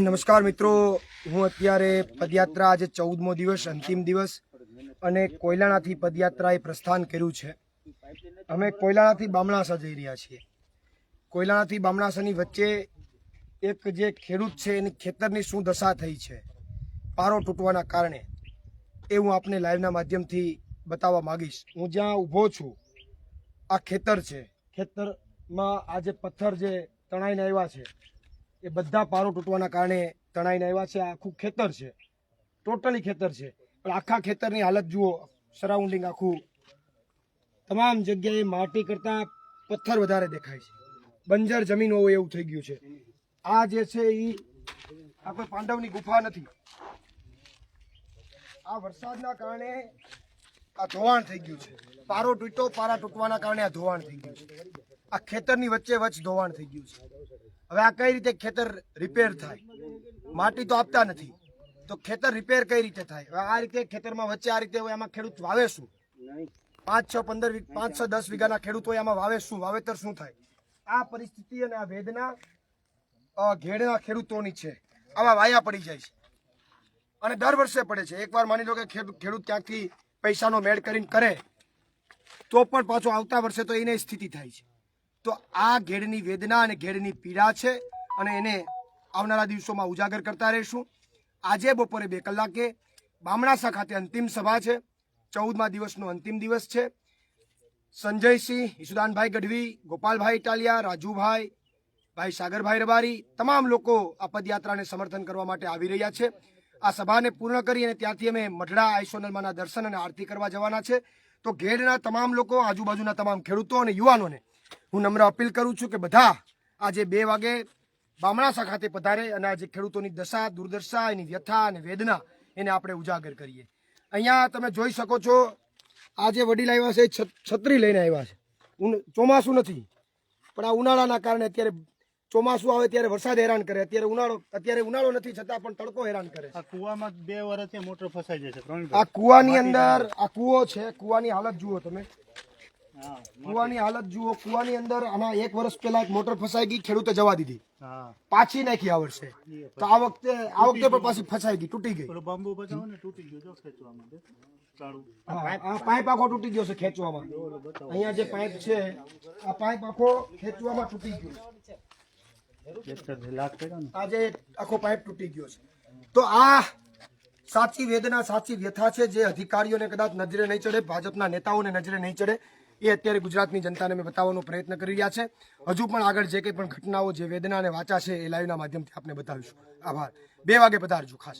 નમસ્કાર મિત્રો, હું અત્યારે પદયાત્રા આજે ચૌદમો દિવસ, અંતિમ દિવસ અને કોયલાણાથી પદયાત્રાએ પ્રસ્થાન કર્યું છે. અમે કોયલાણાથી બામણાસા જઈ રહ્યા છીએ. કોયલાણાથી બામણાસાની વચ્ચે એક જે ખેડૂત છે, એની ખેતરની શું દશા થઈ છે, પારો તૂટવાના કારણે, એ હું આપને લાઈવના માધ્યમથી બતાવવા માંગીશ. હું જ્યાં ઊભો છું, આ ખેતર છે. ખેતરમાં આ જે પથ્થર જે તણાઈને આવ્યા છે, એ બધા પારો તૂટવાના કારણે તણાઈને આવ્યા છે. આખું ખેતર છે. ટોટલી ખેતર છે. પણ આખા ખેતરની હાલત જુઓ સરાઉન્ડિંગ આખું. તમામ જગ્યાએ માટી કરતાં પથ્થર વધારે દેખાય છે. બંજર જમીન હોય એવું થઈ ગયું છે. આ જે છે એ આ કોઈ પાંડવની ગુફા નથી. આ વરસાદના કારણે આ ધોવાણ થઈ ગયું છે. પારો તૂટ્યો, પારા તૂટવાના કારણે આ ધોવાણ થઈ ગયું છે. આ ખેતરની વચ્ચે વચ્ચ ધોવાણ થઈ ગયું છે. હવે આ કઈ રીતે ખેતર રિપેર થાય? માટી તો આપતા નથી. તો ખેતર રિપેર કઈ રીતે થાય? હવે આ રીતે ખેતરમાં વચ્ચે આ રીતે હોય એમાં ખેડૂત વાવે શું? પાંચ છ પંદર પાંચ છ દસ વીઘાના ખેડૂત એમાં વાવે શું? વાવેતર શું થાય? આ પરિસ્થિતિ અને આ વેદના ઘેડના ખેડૂતોની છે. આવા વાયા પડી જાય છે. અને દર વર્ષે પડે છે. એકવાર માની લો કે ખેડૂત ક્યાંકથી પૈસાનો મેળ કરીને કરે, તો પણ પાછો આવતા વર્ષે તો એને સ્થિતિ થાય છે. તો આ ઘેડની વેદના અને ઘેડની પીડા છે અને એને આવનારા દિવસોમાં ઉજાગર કરતા રહીશું. આજે બપોરે બે કલાકે બામણાસા ખાતે અંતિમ સભા છે. ચૌદમા દિવસનો અંતિમ દિવસ છે. સંજયસિંહ ઈશુદાનભાઈ ગઢવી, ગોપાલભાઈ ઇટાલિયા, રાજુભાઈ, ભાઈ સાગરભાઈ રબારી, તમામ લોકો આ પદયાત્રાને સમર્થન કરવા માટે આવી રહ્યા છે. આ સભાને પૂર્ણ કરી અને ત્યાંથી અમે મઢડા આઈસોનલમાંના દર્શન અને આરતી કરવા જવાના છે. તો ઘેડના તમામ લોકો, આજુબાજુના તમામ ખેડૂતો અને યુવાનોને હું નમ્ર અપીલ કરું છું કે બધા આજે બે વાગે બામણાસા ખાતે પધારે અને આજે ખેડૂતોની દશા, દુર્દશા, એની વ્યથા અને વેદના એને આપણે ઉજાગર કરીએ. અહીંયા તમે જોઈ શકો છો આ જે વડીલ આવ્યા છ- છત્રી લઈને આવ્યા છે. ચોમાસું નથી, પણ આ ઉનાળાના કારણે અત્યારે ચોમાસું આવે ત્યારે વરસાદ હેરાન કરે. અત્યારે ઉનાળો અત્યારે ઉનાળો નથી છતાં પણ તડકો હેરાન કરે આ કુવામાં બે વર્ષથી મોટર ફસાઈ જશે આ કુવાની અંદર આ કુવો છે કુવાની હાલત જુઓ તમે. કુવાની હાલત જુઓ કુવાની અંદર આના એક વર્ષ પહેલા એક મોટર ફસાઈ ગઈ ખેડૂતે જવા દીધી. પાછી નાખી આ વર્ષે. તો આ વખતે આ વખતે પણ પાછી ફસાઈ ગઈ તૂટી ગઈ. બાંબુ બચાવો ને તૂટી ગયો ખેંચવા માટે. આ પાઇપ આખો તૂટી ગયો છે ખેંચવામાં. અહીંયા જે પાઇપ છે આ પાઇપ આખો ખેંચવામાં તૂટી ગયો છે એકસાથે લાખ કર્યા ને આ જે આખો પાઇપ તૂટી ગયો છે. તો આ સાચી વેદના, સાચી વ્યથા છે જે અધિકારીઓને કદાચ નજરે નહીં ચડે, ભાજપના નેતાઓને નજરે નહીં ચડે, એ અત્યારે ગુજરાતની જનતાને મેં બતાવવાનો પ્રયત્ન કરી રહ્યા છે. હજુ પણ આગળ જે કંઈ પણ ઘટનાઓ, જે વેદના અને વાચા છે એ લાઈવના માધ્યમથી આપને બતાવીશું. આભાર. બે વાગે પધારજો, ખાસ.